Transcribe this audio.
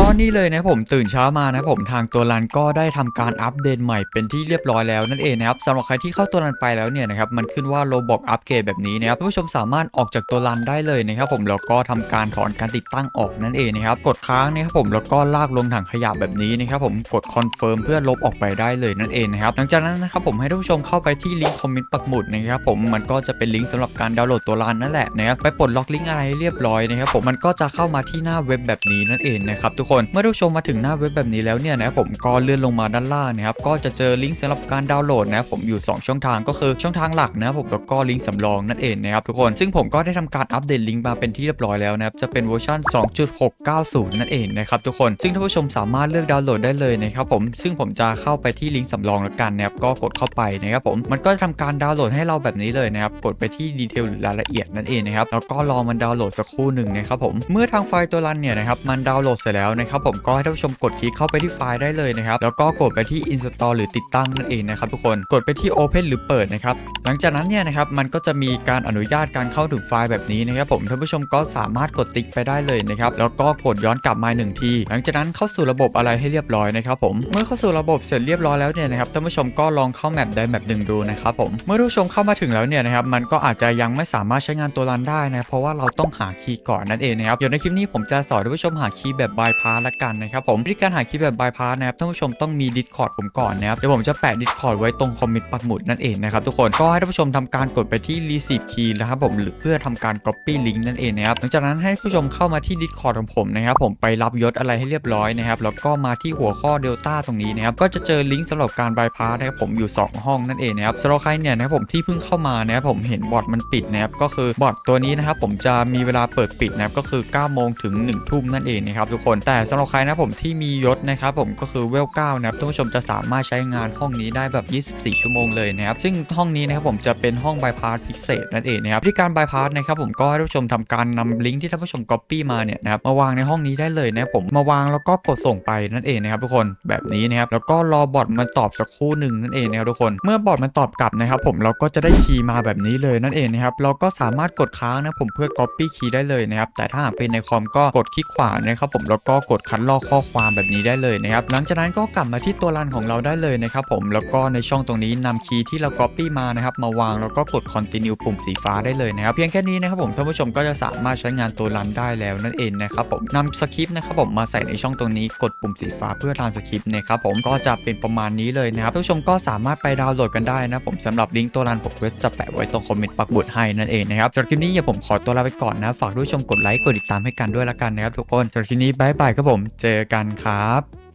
ก็นี่เลยนะผมตื่นเช้ามานะผมทางตัวรันก็ได้ทำการอัปเดตใหม่เป็นที่เรียบร้อยแล้วนั่นเองนะครับสำหรับใครที่เข้าตัวรันไปแล้วเนี่ยนะครับมันขึ้นว่าโลบอกอัปเกรดแบบนี้นะครับผู้ชมสามารถออกจากตัวรันได้เลยนะครับผมแล้วก็ทำการถอนการติดตั้งออกนั่นเองนะครับกดค้างนะครับผมแล้วก็ลากลงถังขยะแบบนี้นะครับผมกดคอนเฟิร์มเพื่อลบออกไปได้เลยนั่นเองนะครับหลังจากนั้นนะครับผมให้ท่านผู้ชมเข้าไปที่ลิงก์คอมเมนต์ปักหมุดนะครับผมมันก็จะเป็นลิงก์สำหรับการดาวน์โหลดตัวรันนั่นแหละนะครับไปปลดล็อกลิงก์อะไรเรียบร้อยนะครับผมมันก็จะเข้ามาที่หน้าเว็บแบบนี้นั่นเองนะครับทุกคน เมื่อท่าชมมาถึงหน้าเว็บแบบนี้แล้วเนี่ยนะผมก็เลื่อนลงมาด้านล่างนะครับก็จะเจอลิงก์สำหรับการดาวน์โหลดนะผมอยู่ 2 ช่องทางก็คือช่องทางหลักนะผมแล้วก็ลิงก์สำรองนั่นเองนะครับทุกคนซึ่งผมก็ได้ทำการอัปเดตลิงก์มาเป็นที่เรียบร้อยแล้วนะครับจะเป็นเวอร์ชัน2.690 นั่นเองนะครับทุกคนซึ่งท่านผู้ชมสามารถเลือกดาวน์โหลดได้เลยนะครับผมซึ่งผมจะเข้าไปที่ลิงก์สำรองแล้วกันนะครับก็กดเข้าไปนะครับผมมันก็จะทำการดาวน์โหลดให้เราแบบนี้เลยนะครับกดไปที่ดีเทลหรือรายละเอียดนั่นเองนะครับแล้วก็รอมันดาวน์โหลดสักครู่หนึ่งนะครับผมเมื่อทางไฟล์ตัวรันเนี่ยนะครับมันดาวน์โหลดเสร็จแล้วนะครับผมก็ให้ท่านผู้ชมกดคลิกเข้าไปที่ไฟล์ได้เลยนะครับแล้วก็กดไปที่ install หรือติดตั้งนั่นเองนะครับทุกคนกดไปที่ open หรือเปิดนะครับหลังจากนั้นเนี่ยนะครับมันก็จะมีการอนุญาตการเข้าถึงไฟล์แบบนี้นะครับผมท่านผู้ชมก็สามารถกดติ๊กไปได้เลยนะครับแล้วก็กดย้อนกลับมาหนึ่งทีหลังจากนั้นเข้าสู่ระบบอะไรให้เรียบร้อยนะครับผมเมื่อเข้าสู่ระบบเสร็จเรียบร้อยแล้วเนี่ยนะครับท่านผู้ชมก็ลองเข้าแมปได้แมปหนึ่งดูนะครับผมเมื่อท่านผู้ชมเข้ามาถึงแล้วเนี่ยนะครับมันก็อาจจะยังไม่สามารถใช้งานตัวรันได้นะเพราะว่าเราต้องหาคีย์ก่อนนั่นเองนะครับเดี๋ยวในคลิปนี้ผมจะสอนท่านผู้ชมหาคีย์แบบบายพาสละกันนะครับผมวิธีการหาคีย์แบบบายพาสนะครับท่านผู้ชมต้องมี Discord ผมก่อนนะครับเดี๋ยวผมจะแปะ Discord ไว้ตรงคอมเมนต์ปักหมุดนั่นเองนะครับทุกคนก็ให้ท่านผู้ชมทำการกดไปที่ receive key นะครับผมหรือเพื่อทำการ copy link นั่นเองนะครับหลังจากนั้นให้ผู้ชมเข้ามาที่ Discord ของผมนะครับผมไปรับยศอะไรให้เรียบร้อยนะครับแล้วก็มาที่หัวข้อ Delta ตรงนี้นะครับก็จะเจอลิงก์สำหรับการบายพาสนะครับผมอยู่ 2 ห้องนั่นเองนะครับสำหรับใครเนี่ยนะครับผมที่เพิ่งเข้ามานะครับผมเห็นบอทมันปิดนะครับก็คือบอทตัวนี้นะครับผมจะมีเวลาเปิดปิดนะครับก็คือ9โมงถึง1ทุ่มนั่นเองนะครับทุกคนแต่สำหรับใครนะผมที่มียศนะครับผมก็คือเวล9นะครับท่านผู้ชมจะสามารถใช้งานห้องนี้ได้แบบ 24 ชั่วโมงเลยนะครับซึ่งห้องนี้นะครับผมจะเป็นห้องบายพาสพิเศษนั่นเองนะครับวิธีการบายพาสนะครับผมก็ให้ท่านผู้ชมทำการนำลิงก์ที่ท่านผู้ชม Copy มาเนี่ยนะครับมาวางในห้องนี้ได้เลยนะผมมาวางแล้วก็กดส่งไปนั่นเองนะครับทุกคนแบบนี้นะครับแล้วก็รอบอทมันตอบสักครู่หนึ่งนั่นเองนะครับทุกคนเมื่อบอทมันตอบกลับนะครับผมเราก็จะได้คีย์มาแบบนี้เลยนั่นเองนะครับเราก็สามารถกดค้างนะผมเพื่อ Copy คีย์ได้เลยนะครับแต่ถ้าหากเป็นในคอมก็กดคลิกขวานะครับผมแล้วก็กดคัดลอกข้อความแบบนี้ได้เลยนะครับหลังจากนั้นก็กลับมาที่ตัวรันของเราได้เลยนะครับผมแล้วก็ในช่องตรงนี้นำคีย์ที่เรา Copy มานะครับมาวางแล้วก็กด Continue ปุ่มสีฟ้าได้เลยนะครับเพียงแค่นี้นะครับผมท่านผู้ชมก็จะสามารถใช้งานตัวรันได้แล้วนั่นเองนะครับผมนำสคริปต์นะครับผมมาใส่ในช่องตรงนี้กดปุ่มสีฟ้าเพื่อรันสคริปต์นะครับผมก็จะเป็นประมาณนี้เลยนะครับท่านผู้ชมก็สามารถไปดาวน์โหลดกันได้นะผมสำหรับลิงก์ตัวรันผมก็จะแปะไว้ตรงคอมเมนต์ปักบุดให้นั่นเองนะครับสำหรับคลิปนี้อย่าผมขอตัวลาไปก่อนนะฝากด้วยชมกดไลค์กดติดตามให้กันด้วยละกันนะครับทุกคนสำหรับคลิปนี้บายบายครับผม เจอกันครับ